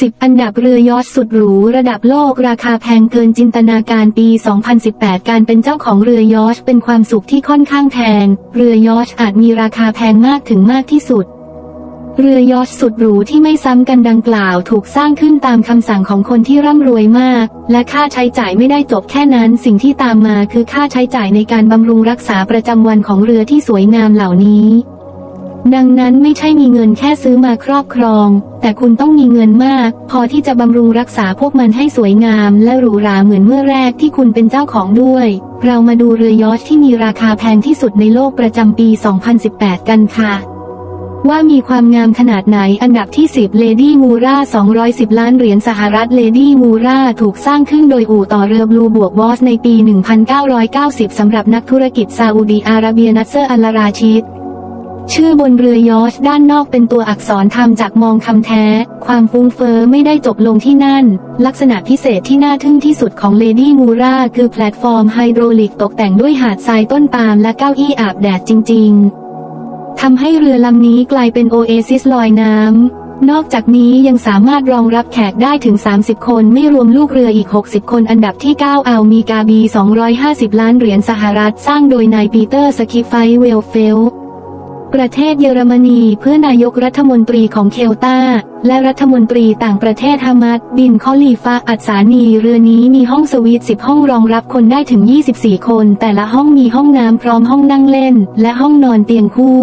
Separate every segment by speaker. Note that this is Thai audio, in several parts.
Speaker 1: 10 อันดับเรือยอชสุดหรูระดับโลกราคาแพงเกินจินตนาการปี 2018 การเป็นเจ้าของเรือยอชเป็นความสุขที่ค่อนข้างแพง เรือยอชอาจมีราคาแพงมากถึงมากที่สุด เรือยอชสุดหรูที่ไม่ซ้ำกันดังกล่าวถูกสร้างขึ้นตามคำสั่งของคนที่ร่ำรวยมาก และค่าใช้จ่ายไม่ได้จบแค่นั้น สิ่งที่ตามมาคือค่าใช้จ่ายในการบำรุงรักษาประจำวันของเรือที่สวยงามเหล่านี้ ดังนั้นไม่ใช่มีเงินแค่ซื้อมาครอบครอง แต่คุณต้องมีเงินมาก พอที่จะบำรุงรักษาพวกมันให้สวยงาม และหรูหราเหมือนเมื่อแรกที่คุณเป็นเจ้าของด้วย เรามาดูเรือยอชที่มีราคาแพงที่สุดในโลกประจำปี 2018 กันค่ะว่ามีความงามขนาดไหนอันดับที่ 10 Lady Mura 210 ล้านเหรียญสหรัฐ Lady Mura ถูกสร้างขึ้นโดยอู่ต่อเรือบลูบวกวอสในปี 1990 สำหรับนักธุรกิจซาอุดีอาระเบียนัสเซอร์อัลลาราชิด ชื่อบนเรือยอชด้านนอกเป็นตัวอักษรทำจากมองคำแท้ ความฟุ้งเฟอ้อไม่ได้จบลงที่นั่น ลักษณะพิเศษที่น่าทึ่งที่สุดของเลดี้มูราคือแพลตฟอร์มไฮโดรลิกตกแต่งด้วยหาดทรายต้นปาล์มและเก้าอี้อาบแดดจริง ๆ ทำให้เรือลำนี้กลายเป็นโอเอซิสลอยน้ำนอกจากนี้ยังสามารถรองรับแขกได้ถึง 30 คนไม่รวมลูกเรืออีก 60 คนอันดับที่ 9 อัลมีกาบี 250 ล้านเหรียญสหรัฐสร้างโดยนายปีเตอร์สกิฟไฟเวลเฟล ประเทศเยอรมนีเพื่อนายกรัฐมนตรีของเคลตาและรัฐมนตรีต่างประเทศฮามัดบินคอลีฟาอัดสานีเรือนี้มีห้องสวีท10 ห้องรองรับคนได้ถึง 24 คน แต่ละห้องมีห้องน้ำพร้อมห้องนั่งเล่น และห้องนอนเตียงคู่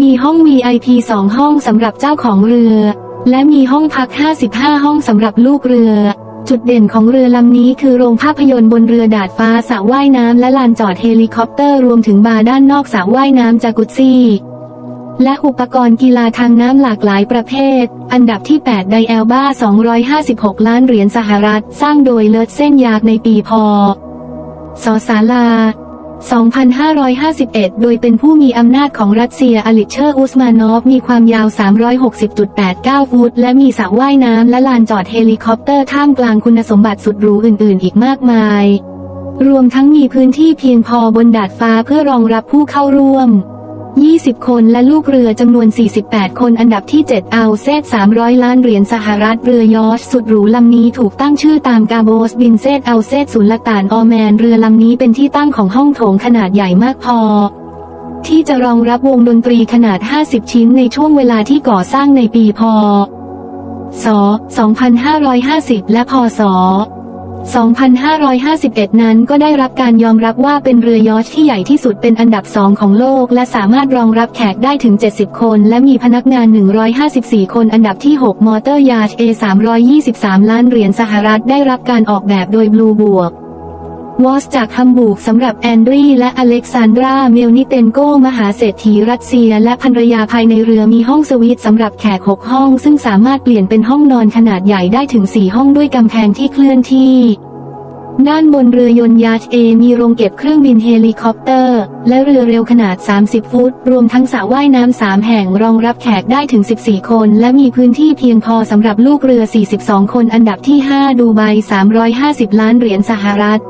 Speaker 1: มีห้อง VIP 2 ห้องสำหรับเจ้าของเรือ และมีห้องพัก 55 ห้องสำหรับลูกเรือ จุดเด่นของเรือลำนี้คือโรงภาพยนตร์บนเรือดาดฟ้าสระว่ายน้ำและลานจอดเฮลิคอปเตอร์รวมถึงบาร์ด้านนอกสระว่ายน้ำจากุซซี่และอุปกรณ์กีฬาทางน้ำหลากหลายประเภท อันดับที่ 8 ไดแอลบ้า 256 ล้านเหรียญสหรัฐ สร้างโดยเลิศเส้นยากในปีพศศาลา 2551 โดยเป็นผู้มีอำนาจของรัสเซียอลิเชอร์อุสมานอฟ มีความยาว 360.89 ฟุต และมีสระว่ายน้ำและลานจอดเฮลิคอปเตอร์ท่ามกลางคุณสมบัติสุดหรูอื่น ๆ อีกมากมาย รวมทั้งมีพื้นที่เพียงพอบนดาดฟ้าเพื่อรองรับผู้เข้าร่วม 20 คนและลูกเรือจำนวน 48 คนอันดับที่ 7 เอาเซต300 ล้านเหรียญสหรัฐเรือยอชสุดหรูลำนี้ถูกตั้งชื่อตามกาโบสบินเซตเอาเซตสุลต่านออแมนเรือลำนี้เป็นที่ตั้งของห้องโถงขนาดใหญ่มากพอ ที่จะรองรับวงดนตรีขนาด 50 ชิ้นในช่วงเวลาที่ก่อสร้างในปีพศ 2550 และพศ 2551 นั้นก็ได้รับการยอมรับว่าเป็นเรือยอชที่ใหญ่ที่สุดเป็นอันดับสองของโลก และสามารถรองรับแขกได้ถึง 70 คน และมีพนักงาน 154 คนอันดับที่ 6 มอเตอร์ยาช A 323 ล้านเหรียญสหรัฐได้รับการออกแบบโดยบลูบวก วอสจากฮัมบูร์กสำหรับแอนดรีและอเล็กซานดรา เมลนิเตนโกมหาเศรษฐีรัสเซีย และภรรยาภายในเรือมีห้องสวีทสำหรับแขก 6 ห้อง ซึ่งสามารถเปลี่ยนเป็นห้องนอนขนาดใหญ่ได้ถึง 4 ห้องด้วยกำแพงที่เคลื่อนที่ ด้านบนเรือยนต์ยาชเอมีโรงเก็บเครื่องบินเฮลิคอปเตอร์ และเรือเร็วขนาด 30 ฟุต รวมทั้งสระว่ายน้ำ 3 แห่งรองรับแขกได้ถึง 14 คน และมีพื้นที่เพียงพอสำหรับลูกเรือ 42 คนอันดับที่ 5 ดูไบ 350 ล้านเหรียญสหรัฐ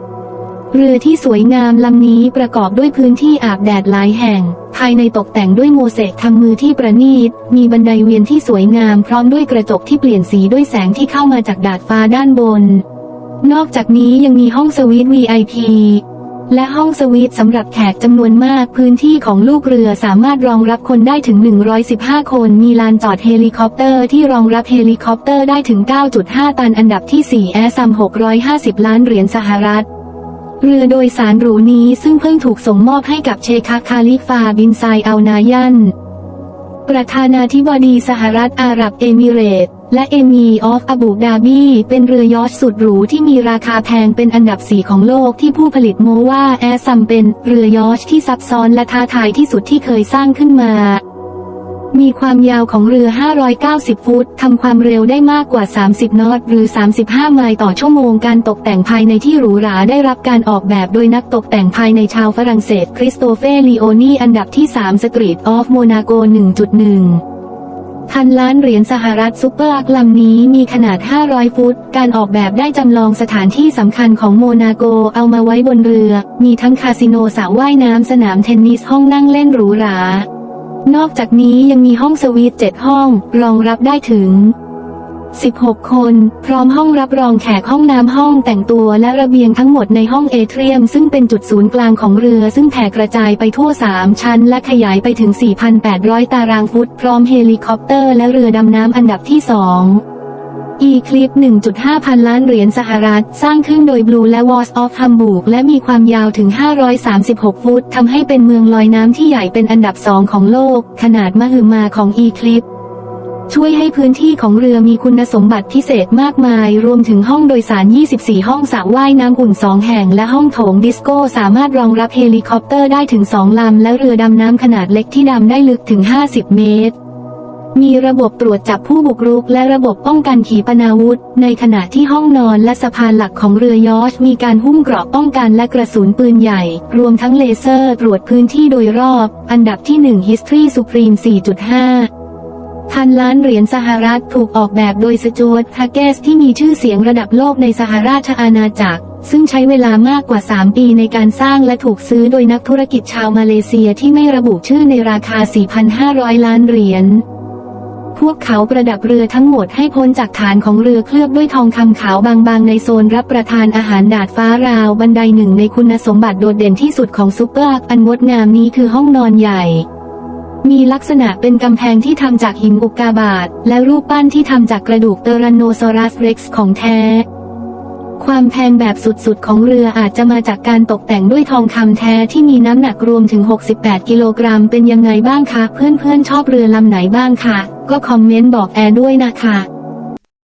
Speaker 1: เรือที่สวยงามลำนี้ประกอบด้วยพื้นที่อาบแดดหลายแห่ง ภายในตกแต่งด้วยโมเสกทำมือที่ประณีต มีบันไดเวียนที่สวยงามพร้อมด้วยกระจกที่เปลี่ยนสีด้วยแสงที่เข้ามาจากดาดฟ้าด้านบน นอกจากนี้ยังมีห้องสวีท VIP และห้องสวีทสำหรับแขกจำนวนมากพื้นที่ของลูกเรือสามารถรองรับคนได้ถึง 115 คน มีลานจอดเฮลิคอปเตอร์ที่รองรับเฮลิคอปเตอร์ได้ถึง 9.5 ตันอันดับที่4แอซัม650 ล้านเหรียญสหรัฐ เรือโดยสารหรูนี้ซึ่งเพิ่งถูกส่งมอบให้กับเชคาคาลิฟาบินไซอัลนายัน ประธานาธิบดีสหรัฐอาหรับเอมิเรตส์และเอมีออฟอาบูดาบีเป็นเรือยอชสุดหรูที่มีราคาแพงเป็นอันดับสี่ของโลกที่ผู้ผลิตโมว่าแอร์ซัมเป็นเรือยอชที่ซับซ้อนและท้าทายที่สุดที่เคยสร้างขึ้นมา มีความยาวของเรือ 590 ฟุต ทำความเร็วได้มากกว่า 30 นอต หรือ 35 ไมล์ต่อชั่วโมง การตกแต่งภายในที่หรูหราได้รับการออกแบบโดยนักตกแต่งภายในชาวฝรั่งเศส คริสโตเฟลีโอนีอันดับที่ 3 สตรีทออฟโมนาโก 1.1พันล้านเหรียญสหรัฐซูเปอร์อักลำนี้มีขนาด 500 ฟุต การออกแบบได้จำลองสถานที่สำคัญของโมนาโกเอามาไว้บนเรือ มีทั้งคาสิโนสระว่ายน้ำสนามเทนนิสห้องนั่งเล่นหรูหรา นอกจากนี้ยังมีห้องสวีทเจ็ดห้อง รองรับได้ถึง 16 คน พร้อมห้องรับรองแขกห้องน้ำห้องแต่งตัวและระเบียงทั้งหมดในห้องเอเทรียม ซึ่งเป็นจุดศูนย์กลางของเรือซึ่งแผ่กระจายไปทั่ว 3 ชั้น และขยายไปถึง 4,800 ตารางฟุต พร้อมเฮลิคอปเตอร์และเรือดำน้ำอันดับที่ 2 อีคลิป 1.5 พันล้านเหรียญสหรัฐ สร้างขึ้นโดย Blue และ w a s of Hamburg และมีความยาวถึง 536 ฟุตทำให้เป็นเมืองลอยน้ำที่ใหญ่เป็นอันดับสองของโลก ขนาดมหึมาของอีคลิป ช่วยให้พื้นที่ของเรือมีคุณสมบัติพิเศษมากมาย รวมถึงห้องโดยสาร 24 ห้องสระว่ายน้ำอุ่น 2 แห่ง และห้องโถงดิสโก้สามารถรองรับเฮลิคอปเตอร์ได้ถึง 2 ลำ และเรือดำน้ำขนาดเล็กที่ดำได้ลึกถึง 50 เมตร มีระบบตรวจจับผู้บุกรุก และระบบป้องกันขีปนาวุธ ในขณะที่ห้องนอนและสะพานหลักของเรือยอชมีการหุ้มเกราะป้องกันและกระสุนปืนใหญ่ รวมทั้งเลเซอร์ตรวจพื้นที่โดยรอบ อันดับที่ 1 History Supreme 4.5พันล้านเหรียญสหรัฐถูกออกแบบโดยสจวตฮาเกสที่มีชื่อเสียงระดับโลกในสหราชอาณาจักร ซึ่งใช้เวลามากกว่า 3 ปีในการสร้างและถูกซื้อโดยนักธุรกิจชาวมาเลเซียที่ไม่ระบุชื่อในราคา 4,500 ล้านเหรียญ พวกเขาประดับเรือทั้งหมดให้พ้นจากฐานของเรือเคลือบด้วยทองคำขาวบางๆ ในโซนรับประทานอาหารดาดฟ้าราวบันไดหนึ่งในคุณสมบัติโดดเด่นที่สุดของซูเปอร์อันงดงามนี้คือห้องนอนใหญ่ มีลักษณะเป็นกำแพงที่ทำจากหินอุกกาบาตและรูปปั้นที่ทำจากกระดูกเตอรันโนซอรัสเร็กซ์ของแท้ความแพงแบบสุดๆ ของเรืออาจจะมาจากการตกแต่งด้วยทองคำแท้ที่มีน้ำหนักรวมถึง 68 กิโลกรัม เป็นยังไงบ้างคะ เพื่อนๆ ชอบเรือลำไหนบ้างคะ ก็คอมเมนต์บอกแอร์ด้วยนะคะ